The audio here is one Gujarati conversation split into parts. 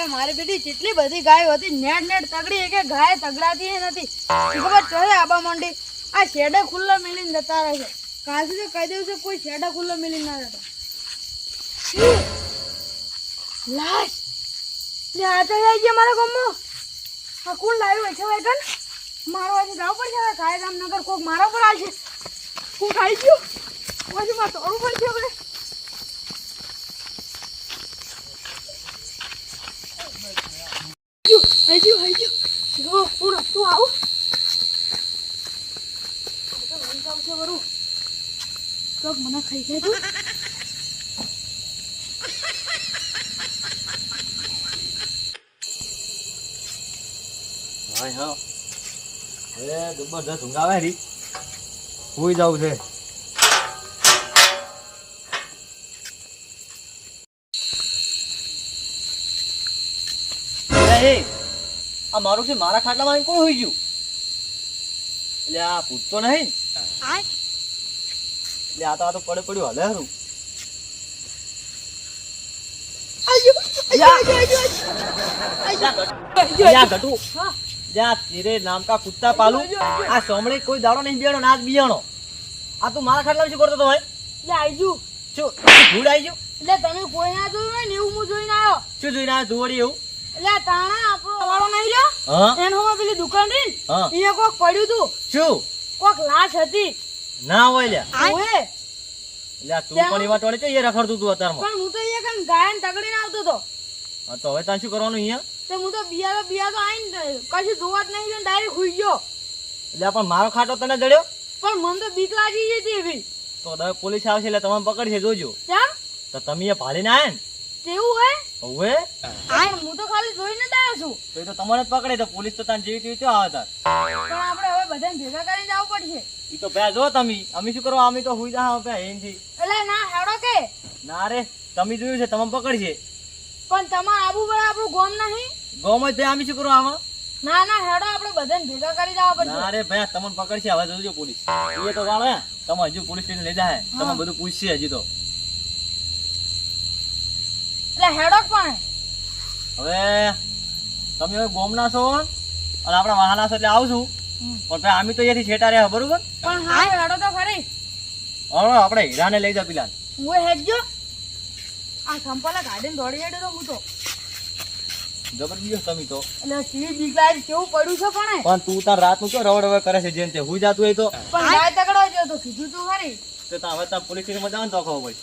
લે મારી બેટી કેટલી બધી ગાયો હતી, નેટ નેટ તગડી કે ગાય તગડાતી નથી. ખબર ચોરે આબા મંડી? આ શેડે ખુલ્લો મેલીને જતા રહે છે. કાલથી તો કહી દઉં છે, કોઈ શેડે ખુલ્લો મેલીને ના જતા. લાશ! લે, આ તો આવી ગયા મારા ગમો. આ કોણ લાવ્યું છે કન મારવા છે જવું પડશે હવે ગાય રામનગર કોક મારા પર આવશે. હું ખાઈ ગયો. બાજુમાં મારે તોડવું પડશે હવે. આઈ ગયું આઈ ગયું જો હું રસ્તું આવું આ તો લઈ જાઉં છે વરું ચોક મને ખાઈ જાય તું હા હા હવે જબરદસ્ત ઊંઘ આવે રી સુઈ જવું છે એ, એ, આ મારું છે મારા ખાટલામાં આવીને કોણ હોઈ ગયું? એટલે આ પૂછતો નહીં. એટલે આ તો આ તો પડે પડ્યું હાલે હારું. કુત્તા પાલું. આ સોમણે કોઈ દાડો નહીં બિયાણો નાચ બિયાણો. આ તું મારા ખાટલા શું કરતો તો ભાઈ. લે આઈ ગયું શું આવી ગયું એટલે તમે કોઈ ના જોયું હોય ને એવું હું જોઈને આવ્યો. શું જોઈને આ ધુવડી એવું? એટલે તાણા આપણો વાળો નહીં રહ્યો? એન એનો પેલી દુકાન રહી ને અહીંયા કોક પડ્યું તું. શું? કોક લાશ હતી. ના હોય લ્યા. ઓએ એટલે તું પણ એવા ટોળે છે એ રખડતું તું અત્યારમાં. પણ હું તો અહીંયા કણ ગાયન તગડીને આવતો તો હા તો હવે તાન શું કરવાનું અહીંયા? તે હું તો બિયારો બિયા તો આઈને કશું જોવા જ નહીં ડાયરેક્ટ હુઈ ગયો. એટલે પણ મારો ખાટો તને જડ્યો? પણ મને તો બીક લાગી ગઈ હતી એવી. તો હવે પોલીસ આવશે એટલે તમે પકડશે જોજો. કેમ? તો તમે એ ભાડીને આયા ને? તેવું હે હવે? આય હું તો ખાલી જોઈને જ આવ્યો છું. તો એ તો તમારે જ પકડે તો પોલીસ તો તાન જેવી તેવી તો આવે તાર પણ આપણે હવે બધાને ભેગા કરીને જવું પડશે. ઈ તો પે જો તમે અમે શું કરવા અમે તો હુઈ જા પે એનથી એટલે ના હેડો કે. ના રે તમે જોયું છે તમે પકડશે. પણ તમા આબુ પડે આપણું ગોમ નહીં? ગોમાં તે અમે શું કરવા આમાં? ના ના હેડો આપણે બધાને ભેગા કરી જવા પડશે. ના રે ભાઈ તમને પકડશે હવે જોજો પોલીસ. એ તો વાળો હે તમે હજુ પોલીસ સ્ટેશન લઈ જાય તમે બધું પૂછશે હજી તો. એટલે હેડો પણ. હવે તમે હવે ગોમના છો અને આપણા વાહના છો એટલે આવશું પણ ભાઈ આમી તો અહીંયાથી છેટા રહ્યા બરોબર? પણ હા હેડો તો ખરી હવે આપણે હીરાને લઈ જા પેલા. હું હેડજો. આ સંપાલા ગાડીને દોડી હેડ્યો હું તો. જબરદસ્ત તમે તો. એટલે સી બીક કેવું પડ્યું છે પણ પણ તું તાર રાતનું કે રવડ રવડ કરે છે જેમ તે હુઈ જાતું હોય તો. પણ ગાય તકડો તો કીધું તું ખરી તો તાર પોલીસ સ્ટેશનમાં જાવ ને તો ખબર પડે.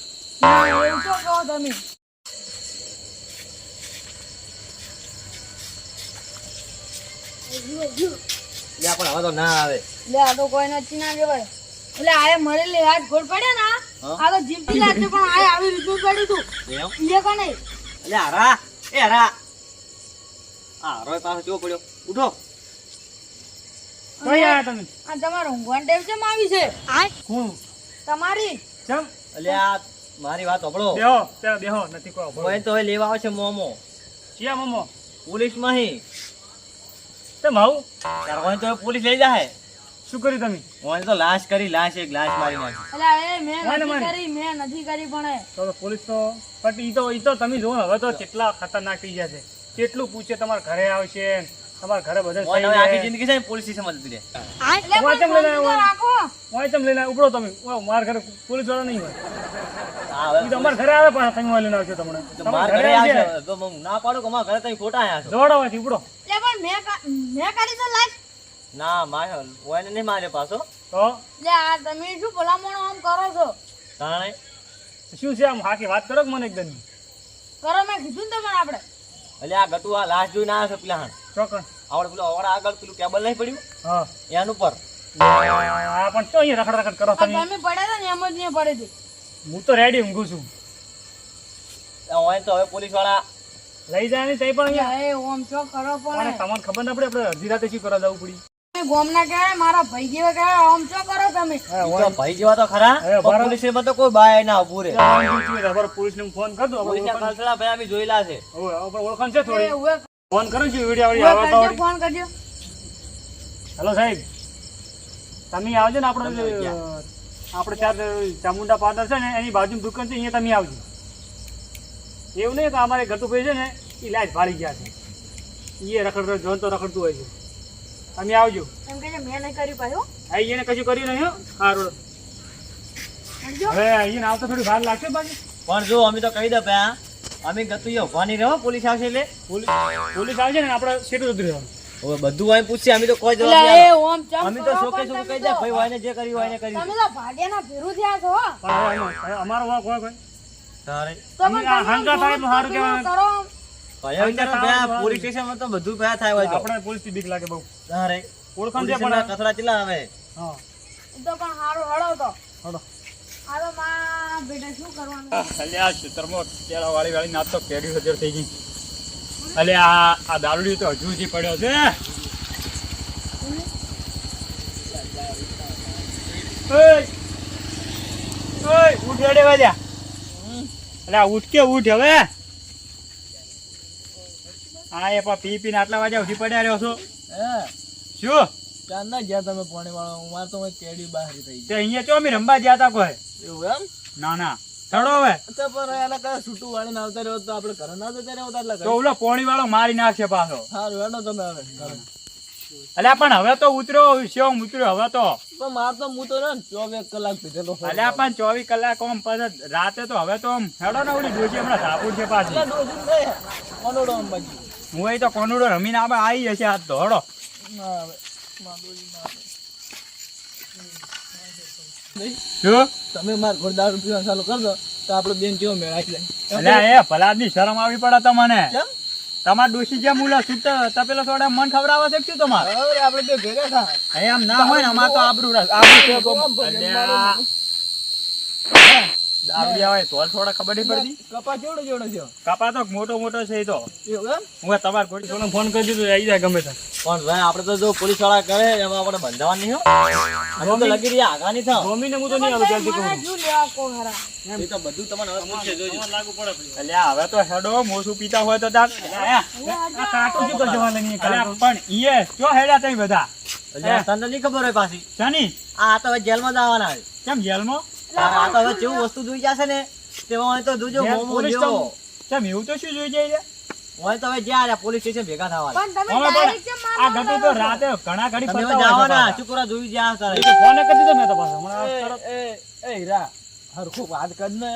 એવું તો કહો તમે? લે પણ હવે તો ના આવે. લે આ તો કોઈ નથી ના કહેવાય એટલે આએ મરેલી હાથ ઘોડ પડ્યા ને આ? તો જીવતી લાગે પણ આએ આવી રીતનું પડ્યું તું. એમ? કોને એટલે હરા એ હરા આ હરો પાસે કેવો પડ્યો? ઉઠો. કઈ આયા તમે. આ તમારો ઊંઘવાની ટેવ કેમ આવી છે? કોણ તમારી? એટલે આ મારી વાત સાંભળો. બેહો ત્યાં બેહો નથી કોઈ હું તો લેવા આવે છે મોમો. ચિયા મોમો? પોલીસમાં હી તે માઉ તાર હોય તો પોલીસ લઈ જાય શું કર્યું તમે? હું તો લાશ કરી લાશ એક લાશ મારી નાખી. અલા એ મે નથી કરી મે નથી કરી પણ તો પોલીસ તો પણ ઈ તો ઈ તો તમે જુઓ હવે તો કેટલા ખતરનાક થઈ ગયા છે. કેટલું પૂછે તમાર ઘરે આવશે તમાર ઘરે બધા ઓય હવે આખી જિંદગી છે ને પોલીસ સ્ટેશનમાં જતી રહે. ઓય તમ લઈને હું તમે લઈને ઉપડો તમે. ઓય, માર ઘરે પોલીસવાળા નહીં હોય. ઈ હવે ઘરે આવે પણ તમે ઓય લઈને તમને. તો ઘરે ઘરે આવશે આવશે. તો ના પાડો કે ઘરે તમે ખોટા આયા છો? દોડો અહીંથી ઉપડો. એટલે પણ મેં કા- મેં તો ના મારે ઓયને નહીં મારે પાછો. તો? એટલે આ તમે શું ભલામણો આમ કરો છો? તાણે. શું છે આમ હાકી? વાત કરો કે મને એકદમ? કરો મેં કીધું ને તમારે આપણે. એટલે આ ગટુ આ લાશ જોઈને આવ્યો છે પેલા હાણ. આવડે પેલું આવડે આગળ પેલું કેબલ નહીં પડ્યું? હા. એનું ઉપર. હા પણ તો રખડ રખડ કરો તમે? પડે ને એમ જ નહીં પડે હતી હું તો રેડી ઊંઘું છું. હોય તો હવે પોલીસવાળા લઈ જાય ને તઈ પણ અહીંયા. એ ઓમ ચો કરો પણ. પણ તમને ખબર ના પડે આપણે અડધી રાતે શું કરવા જવું પડી? ગોમના કહેવાય મારા ભાઈ જેવા કહેવાય ઓમ ચો કરો તમે. તો ભાઈ જેવા તો ખરા હવે પણ બરાબર. પોલીસ સ્ટેશનમાં તો કોઈ બાય ના ઉભું રહે. પોલીસ ને ફોન કર દો ભાઈ અમે જોયેલા છે. ઓળખાણ છે થોડી. ફોન કરું છું વીડિયો ફોન કરજો. હેલો સાહેબ. તમે આવજો ને આપણે? આપણે ચાર ચામુંડા પાર્લર છે ને એની બાજુ દુકાન છે અહીંયા તમે આવજો. એવું નહીં કે અમારે ગતુભાઈ છે ને એ ઇલાજ ભાળી ગયા છે. એ રખડ જોન તો રખડતું હોય છે. તમે આવજો. એમ કે મેં નહીં કર્યું પાછું હા. એને કશું કર્યું નહીં હો. સારું હવે અહીંયા આવતો થોડી વાર લાગશે બાકી. પણ જો અમે તો કહી દે ભાઈ અમે ગતું એ ઊભા નહીં રહો પોલીસ આવશે એટલે. પોલીસ પોલીસ આવશે ને આપણે સીધું ઉતરી જવાનું હવે બધું હોય પૂછશે અમે તો કોઈ જવાબ એ ઓમ ચમ અમે તો શોકે શું કહી દે ભાઈ વાયને જે કર્યું વાયને કર્યું. તમે તો ભાડિયાના ભેરુ થયા છો પણ અમારો વા હોય કોઈ? તારે. તમે હંગા સાહેબ હારું કરો. ભાઈ હવે ત્યારે પોલીસ સ્ટેશનમાં તો બધું ભયા થાય હોય આપણે પોલીસથી બીક લાગે બહુ. તારે ઓળખાણ છે પણ કચરા ચેટલા આવે? હા. તો પણ હારું હળો તો. હળો. આ માં બેટા શું કરવાનું? અલે આ તેરા વાળી વાળી નાચ તો કેરી હજાર થઈ ગઈ. અલે આ આ દારૂડી તો હજુ સુધી પડ્યો છે. ઉઠ હેડે વાજા. અલે આ ઉઠ કે ઉઠ હવે. હા એ પણ પી પીને આટલા વાગ્યા સુધી પડ્યા રહ્યો છો. શું? ના ગયા તમે પાણી વાળો મારે તો કેડી બહાર થઈ તે અહીંયા ચો અમે રમવા ગયા તા કોઈ? એવું એમ? ના ના. ચડો હવે. તો પણ એના કારણે છૂટું વાળીને આવતા રહ્યો તો આપણે ઘરે ના જતા રહ્યો એટલે તો ઓલો પોણી વાળો મારી નાખશે પાછો. સારું હેડો તમે હવે અલ્યા પણ હવે તો ઉતર્યો શિવમ ઉતર્યો હવે તો. પણ માર તો હું તો ને ચોવીસ કલાક પીધેલો. અલ્યા પણ ચોવીસ કલાક આમ પછી રાતે તો હવે તો આમ હેડો ને ઓલી ડોશી હમણાં સાપુર છે પાછી. કોનોડો આમ બાજુ. હું એ તો કોનુડો રમીને આપણે આવી જશે આ તો હડો. તમે મારા ઘર દારૂ ચાલુ કરજો તો આપણો બેન કેવો મેળાવી લે એ ભલાદની શરમ આવી પડે તમને. તમાર ડોશી જેમ ઓલા તો તપેલા થોડા મન ખવડાવે છે શું તમારે? અરે આપણે બે ભેગા થા. એમ ના હોય ને અમાર તો આબરૂ આબરૂ છે હોય તો થોડા ખબર નહીં પડતી. કપા કેવડો જોડો છે કપા તો મોટો મોટો છે તો. હું તમારે ઘોડી સોનો ફોન કરી દીધો આવી જાય ગમે ત્યાં પણ ભાઈ આપણે તો જો પોલીસવાળા કરે એમાં આપણે બંધાવા નહીં હો. તો લગી રહ્યા આગા નહીં થાય મમ્મી ને હું તો નહીં આવું જલ્દી કહું એ તો બધું તમને હવે અલ્યા તો હેડો મોસું પીતા હોય તો તાર. શું વાલે પણ ઈએ ચો હેડ્યા તઈ બધા? અલ્યા, તને નહીં ખબર હોય પાછી. શની? આ તો જેલમાં જવાના કેમ જેલમાં? આ તો હવે જેવું વસ્તુ જોઈ જશે ને તેમાં હોય તો જોજો મોમો જેવો. તો- એવું તો શું જોઈ જાય છે? હોય તો હવે જ્યાં આ પોલીસ સ્ટેશન ભેગા થવા પણ તમે આ તો રાતે ઘણા ઘડી જોઈ જ્યાં તારે એ તો ફોન કરી દીધો મેં તો પાછો. હમણાં એ એ હીરા હરખું વાત કર ને.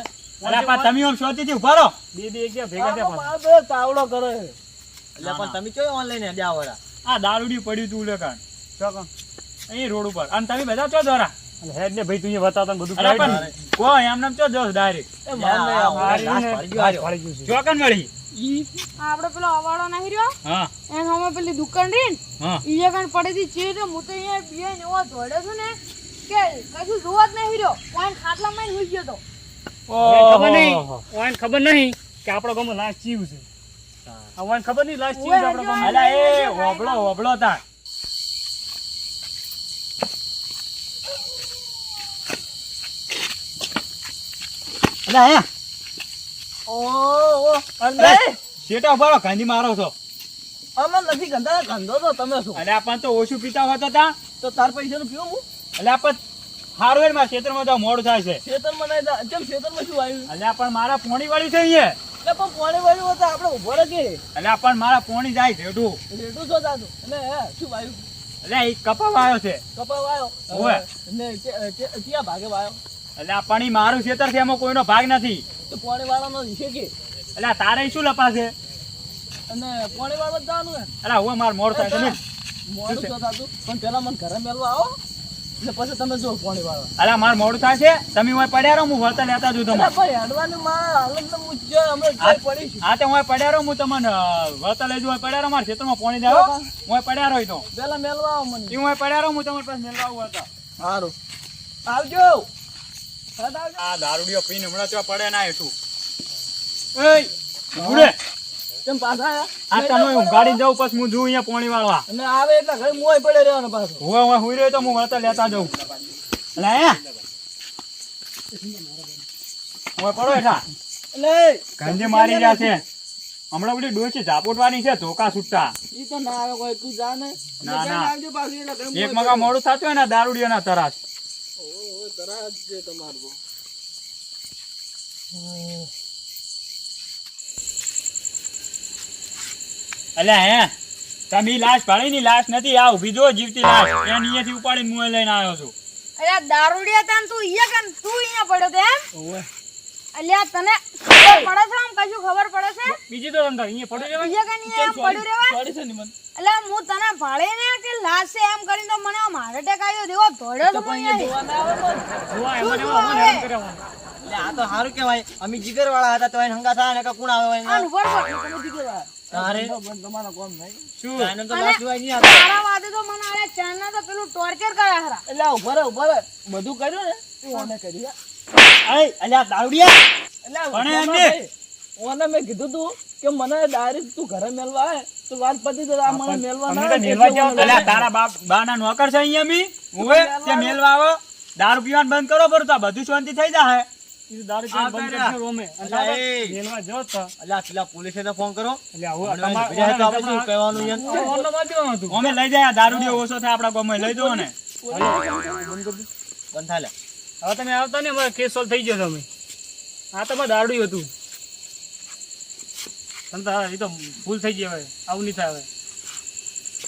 તમે શાંતિથી ઊભા રહો. બે બે એક ભેગા થયા પાછા. તાવડો કરે. એટલે પણ તમે કયો ઓનલાઈન હેડ્યા વરા આ દારૂડિયું પડ્યું તું લે ચો કાં? અહીં રોડ ઉપર. અને તમે બધા ચો દોરા હેડ ને ભાઈ તું અહીંયા બતાવતા બધું પણ-. એમ નામ ચો દોસ ડાયરેક્ટ એ. ચોકન મળી આ આપડે પેલો અવાડો નહીં રહ્યો? હા. એને અમે પેલી દુકાન રહી હા. ને ઈએ કાન ચીર હું તો અહીંયા બે ને એવો છું ને કે કશું જોવા જ નહીં રહ્યો. ખાટલા માં હુઈ ગયો તો. ખબર નહીં? ઓન ખબર નહીં કે આપણો ગામમાં લાશ ચીવ છે? ઓન ખબર નહીં લાશ ચીવ આપણો ગામમાં? અલા એ હોબળો હોબળો તા અલા હે ઓ ઓ શેટા ઉભારો ગાંધી મારો છો. અમે નથી ગંધા ગંધો તો તમે શું અલે આપણ તો ઓછું પીતા હોતા તા. તો તાર પૈસાનું પીવું હું? એટલે આપણ તો મોડું થાય છે. ખેતરમાં નહીં તા- કેમ ખેતરમાં શું આવ્યું? એટલે આપણ મારા પોણી વાળી છે અહીંયા. એટલે પણ પાણી વાળ્યું હતું આપણે ઊભો રહે એટલે આપણ મારા પોણી જાય જેઠું રેડું છો અને શું વાયું? એટલે કપા વાયો છે. કપા વાયો ઓવે. ને ક્યાં ભાગે વાયો? એટલે આ પાણી મારું ખેતર છે એમાં કોઈનો ભાગ નથી. તો પાણી વાળાનો છે કે? એટલે આ તારે શું લપાશે અને પાણી વાળવા જવાનું હે એટલે હું માર મોર થાય તમે મોડું તો થતું. પણ પેલા મને ઘરે મેળવા આવો. એટલે પછી તમે જો પાણી વાળો અલા માર મોડું થાય છે? તમે હોય પડ્યા રહો હું વળતા લેતા જઉં તમને. ભાઈ હડવાનું માર હાલત હું જો અમે પડીશ. હા તો હું પડ્યા રહો હું તમને વળતા લેજો હોય પડ્યા રહો મારા ખેતરમાં પોણી દેવો હું પડ્યા રહો તો. પેલા મેળવા આવો મને. હું પડ્યા રહો હું તમારી પાસે મેળવા આવું હતા સારું આવજો. આ દારૂડિયો પીને હમણાં ત્યાં પડે ના હેઠું. એય ઉડે. કેમ પાછા આયા? આ તમે ઉગાડી જાવ પછી હું જોઉં અહીંયા પાણી વાળવા. અને આવે એટલે ઘરે મોય પડે રહેવાનો પાછો. હું હું હુઈ રહ્યો તો હું વળતા લેતા જાઉં. એટલે હે? હું પડો એઠા એટલે ગાંધી મારી રહ્યા છે? હમણાં બધી ડોસી ઝાપોટવાની છે ધોકા છૂટતા. ઈ તો ના આવે કોઈ તું જા ને. ના, ના. આવજો પાછું એટલે ઘરે એક મગા મોડું થતું હોય ને દારૂડિયાના તરાસ ઓહો, છે તમારું. અલ્યા હે તમે લાશ ભાડી ની લાશ નથી આ ઊભી જો જીવતી લાશ. એને અહીંયાથી ઉપાડીને મુએ લઈને આવ્યો છું. અરે દારૂડિયા તાન તું અહીંયા કેમ તું અહીંયા પડ્યો તે એમ? અલ્યા તને પડે છે આમ કશું ખબર પડે છે? બીજી તો અંદર અહીંયા પડી રહેવાય. અહીંયા કઈ નહીં પડ્યું રહેવાય? એટલે હું તને ભાળે ને કે લાશે એમ કરીને તો મને આમ હાર્ટ એટેક આવ્યો દેવો ધોડે તો મને અહીંયા. જોવા શું એમાં જોવા એમાં આવે? હેરાન કર્યા એટલે આ તો સારું કહેવાય. અમે જીગર વાળા હતા તો એને હંગા થાય ને કે કોણ આવે હોય આનું બરોબર. તારે? શું? એને તો લાશ જોવાય નહીં. તારા વાદે તો મને આલે ચારના તો પેલું ટોર્ચર કર્યા હરા. એટલે ઉભરે ઊભા રહે, ઊભા રહે. બધું કર્યું ને? એ ઓને કર્યું? આય અલ્યા દારૂડિયા! ઓને મેં કીધું તું કે મને ડાયરેક્ટ તું ઘરે મેલવા આવે તો વાત પતી તો આ મને મેલવા ના આવે મેલવા તારા બાપ બાના નોકર છે અહીંયા મી ઉવે તે મેલવા આવો. દારૂ પીવાનું બંધ કરો પર તો બધું શાંતિ થઈ જાય ઈ દારૂ પીવાનું બંધ કરશે રોમે. અલ્યા, એ. મેલવા જાઓ તો. અલ્યા પેલા પોલીસે તો ફોન કરો. એટલે આવું તમારે- બીજા તો આપણે શું કહેવાનું યાર? ઓનનો બાદ હતું. અમે લઈ જાય દારૂડિયો ઓછો થાય આપડા ગામમાં લઈ દો ને બંધ થાય હવે તમે આવતા ને કેસ સોલ્વ થઈ ગયો તમે. આ તો મારે હતું. તો એ તો ભૂલ થઈ ગઈ હવે. આવું નહીં થાય હવે.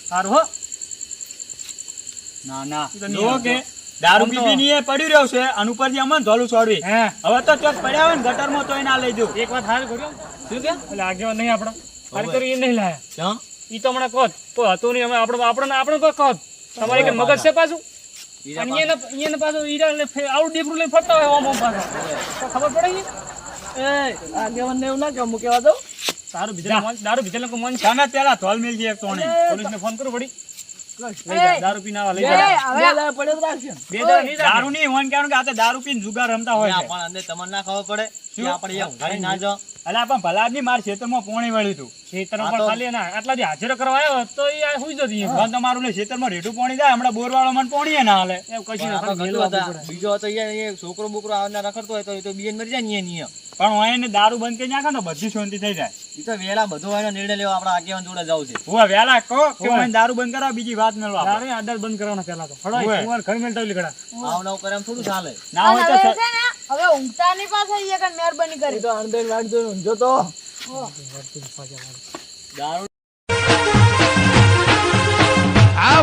સારું હો. ના ના. કે દારૂ પી પીને એ પડ્યું રહ્યો છે અને ઉપરથી અમને ધોલું છોડવી. હવે તો ચોક પડ્યા હોય ને ગટરમાં તો ના લઈ જો એક વાત હાલ કર્યો શું કે? એટલે આગેવાન નહીં આપણો. હાલ કરી એ નહીં લાયા. ઈ તો હમણાં કહો કોઈ હતું નહીં અમે આપણે આપણે આપણે કોઈ કહો તમારે કે મગજ છે પાછું? એને એને પાછું ફે- આવું ડીપરું લઈને ફરતા હોય ઓમ ઓમ પાછા તો ખબર પડે આગેવાનને એવું ના કેવું હું કહેવા દઉં. પીધેલા મન- દારૂ પીધેલા કોઈ મન છે? તમે પેલા ધોલ મિલ છે એક પોલીસ ને ફોન કરો પડી જા, દારૂ પીને આવા લઈ એ જા હવે બે દાડા પડ્યો તો રાખશે બે દારૂ નહીં હોય ને કે આ તો દારૂ પીને જુગાર રમતા હોય છે. પણ અંદર તમને ના ખબર પડે કે આપણે અહીંયા ઊંઘાડી ના જાઓ. અલા પણ ભલા આદમી મારા ખેતરમાં પોણી વળ્યું હતું. ખેતરમાં પણ ખાલી આટલા દી હાજર કરવા આવ્યો તો એ જતી. તમારું લે ખેતરમાં રેઢું પોણી જાય હમણાં બોરવાળો મને પોણી ના હાલે. એવું કશું. બીજો હતો એ છોકરો બોકરો આવનાર રખડતો હોય તો એ તો બીએન મરી જાય નિયમ ને. પણ હું એને દારૂ બંધ કરી નાખે ને બધી શાંતિ થઈ જાય. એ તો વેલા બધો હોય નિર્ણય લેવા આપણા આગેવાન જોડે જવું છે. હું વેલા કહો કે મને દારૂ બંધ કરાવ બીજી વાત મેળવા દારૂ આદર બંધ કરવાનો પહેલા તો. ફળો ઘર મેળતા લીકડા આવ નવ કરે એમ થોડું ચાલે. ના હોય તો હવે ઊંઘતા ની પાસે કઈ મહેરબાની કરી. તો અણબેન વાટ જો ઊંઝો તો. દારૂ આ